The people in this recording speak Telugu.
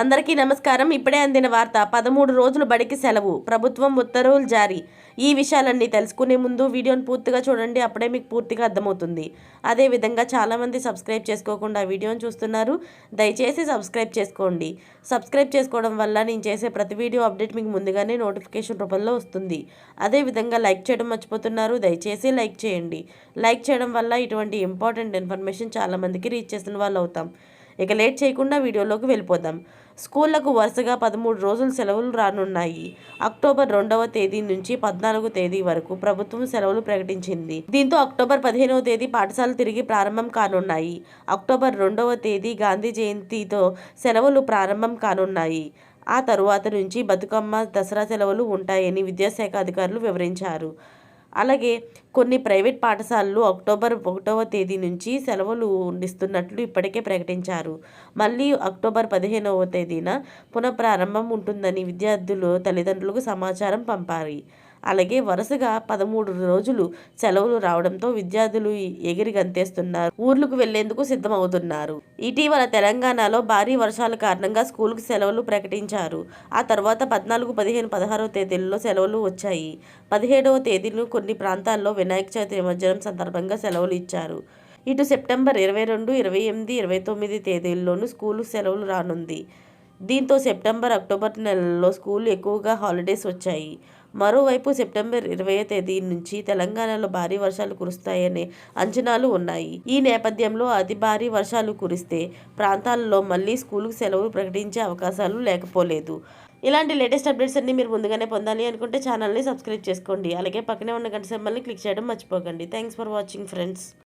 అందరికీ నమస్కారం. ఇప్పుడే అందిన వార్త పదమూడు రోజులు బడికి సెలవు ప్రభుత్వం ఉత్తర్వులు జారీ. ఈ విషయాలన్నీ తెలుసుకునే ముందు వీడియోని పూర్తిగా చూడండి అప్పుడే మీకు పూర్తిగా అర్థమవుతుంది. అదేవిధంగా చాలామంది సబ్స్క్రైబ్ చేసుకోకుండా వీడియోని చూస్తున్నారు. దయచేసి సబ్స్క్రైబ్ చేసుకోండి. సబ్స్క్రైబ్ చేసుకోవడం వల్ల నేను చేసే ప్రతి వీడియో అప్డేట్ మీకు ముందుగానే నోటిఫికేషన్ రూపంలో వస్తుంది. అదేవిధంగా లైక్ చేయడం మర్చిపోతున్నారు. దయచేసి లైక్ చేయండి. లైక్ చేయడం వల్ల ఇటువంటి ఇంపార్టెంట్ ఇన్ఫర్మేషన్ చాలామందికి రీచ్ చేసిన వాళ్ళు అవుతాం ఇక లేట్ చేయకుండా వీడియోలోకి వెళ్ళిపోదాం. స్కూళ్ళకు వరుసగా పదమూడు రోజులు సెలవులు రానున్నాయి. అక్టోబర్ రెండవ తేదీ నుంచి పద్నాలుగు తేదీ వరకు ప్రభుత్వం సెలవులు ప్రకటించింది. దీంతో అక్టోబర్ పదిహేనవ తేదీ పాఠశాలలు తిరిగి ప్రారంభం కానున్నాయి. అక్టోబర్ రెండవ తేదీ గాంధీ జయంతితో సెలవులు ప్రారంభం కానున్నాయి. ఆ తరువాత నుంచి బతుకమ్మ దసరా సెలవులు ఉంటాయని విద్యాశాఖ అధికారులు వివరించారు. అలాగే కొన్ని ప్రైవేట్ పాఠశాలలు అక్టోబర్ ఒకటవ తేదీ నుంచి సెలవులు ఇస్తున్నట్లు ఇప్పటికే ప్రకటించారు. మళ్ళీ అక్టోబర్ పదిహేనవ తేదీన పునఃప్రారంభం ఉంటుందని విద్యార్థులు తల్లిదండ్రులకు సమాచారం పంపారు. అలాగే వరుసగా పదమూడు రోజులు సెలవులు రావడంతో విద్యార్థులు ఎగిరి గంతేస్తున్నారు. ఊర్లకు వెళ్ళేందుకు సిద్ధమవుతున్నారు. ఇటీవల తెలంగాణలో భారీ వర్షాల కారణంగా స్కూల్కు సెలవులు ప్రకటించారు. ఆ తర్వాత పద్నాలుగు పదిహేను పదహారవ తేదీల్లో సెలవులు వచ్చాయి. పదిహేడవ తేదీలు కొన్ని ప్రాంతాల్లో వినాయక చవితి నిమజ్జనం సందర్భంగా సెలవులు ఇచ్చారు. ఇటు సెప్టెంబర్ ఇరవై రెండు ఇరవై ఎనిమిది ఇరవై తొమ్మిది తేదీల్లోనూ స్కూలు సెలవులు రానుంది. దీంతో సెప్టెంబర్ అక్టోబర్ నెలల్లో స్కూల్ ఎక్కువగా హాలిడేస్ వచ్చాయి. మరోవైపు సెప్టెంబర్ ఇరవై తేదీ నుంచి తెలంగాణలో భారీ వర్షాలు కురుస్తాయనే అంచనాలు ఉన్నాయి. ఈ నేపథ్యంలో అతి భారీ వర్షాలు కురిస్తే ప్రాంతాలలో మళ్ళీ స్కూల్కు సెలవులు ప్రకటించే అవకాశాలు లేకపోలేదు. ఇలాంటి లేటెస్ట్ అప్డేట్స్ అన్ని మీరు ముందుగానే పొందాలి అనుకుంటే ఛానల్ని సబ్స్క్రైబ్ చేసుకోండి. అలాగే పక్కనే ఉన్న గంట సింబల్ని క్లిక్ చేయడం మర్చిపోకండి. Thanks for watching friends.